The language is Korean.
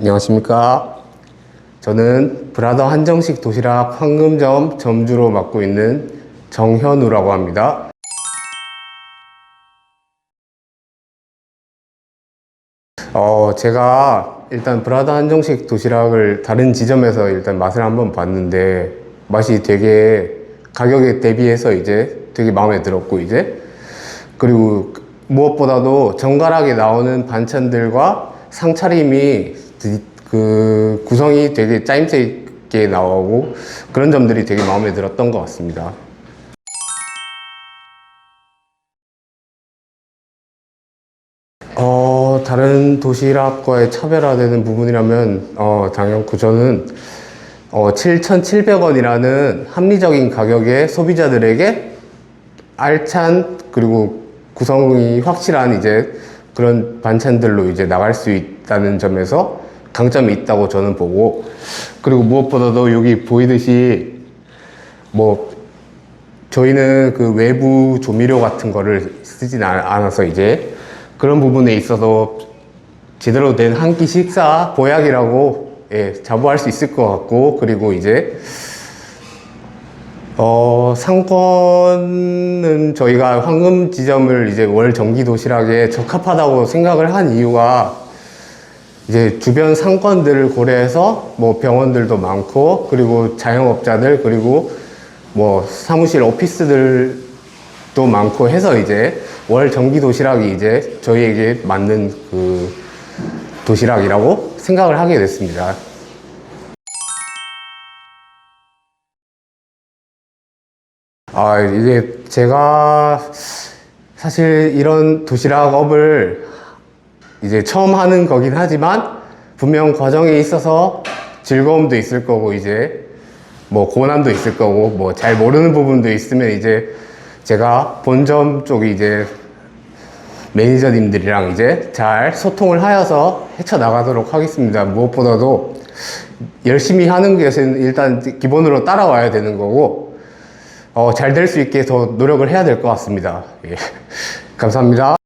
안녕하십니까. 저는 브라더 한정식 도시락 황금점 점주로 맡고 있는 정현우라고 합니다. 어, 제가 일단 브라더 한정식 도시락을 다른 지점에서 일단 맛을 한번 봤는데 맛이 되게 가격에 대비해서 이제 되게 마음에 들었고 이제 그리고 무엇보다도 정갈하게 나오는 반찬들과 상차림이 드- 그 구성이 되게 짜임새 있게 나오고 그런 점들이 되게 마음에 들었던 것 같습니다. 어, 다른 도시락과의 차별화되는 부분이라면, 어, 당연히 저는, 어, 7,700원이라는 합리적인 가격에 소비자들에게 알찬, 그리고 구성이 확실한 이제 그런 반찬들로 이제 나갈 수 있다는 점에서 강점이 있다고 저는 보고, 그리고 무엇보다도 여기 보이듯이 뭐 저희는 그 외부 조미료 같은 거를 쓰진 않- 않아서 이제 그런 부분에 있어서 제대로 된 한 끼 식사 보약이라고 예, 자부할 수 있을 것 같고 그리고 이제 어, 상권은 저희가 황금 지점을 이제 월 정기 도시락에 적합하다고 생각을 한 이유가 이제 주변 상권들을 고려해서 뭐 병원들도 많고 그리고 자영업자들 그리고 뭐 사무실 오피스들도 많고 해서 이제 월 정기 도시락이 이제 저희에게 맞는 그 도시락이라고 생각을 하게 됐습니다. 아, 이제 제가 사실 이런 도시락업을 이제 처음 하는 거긴 하지만 분명 과정에 있어서 즐거움도 있을 거고 이제 뭐 고난도 있을 거고 뭐 잘 모르는 부분도 있으면 이제 제가 본점 쪽이 이제 매니저님들이랑 이제 잘 소통을 하여서 헤쳐나가도록 하겠습니다. 무엇보다도 열심히 하는 것은 일단 기본으로 따라와야 되는 거고 어, 잘 될 수 있게 더 노력을 해야 될 것 같습니다. 예. 감사합니다.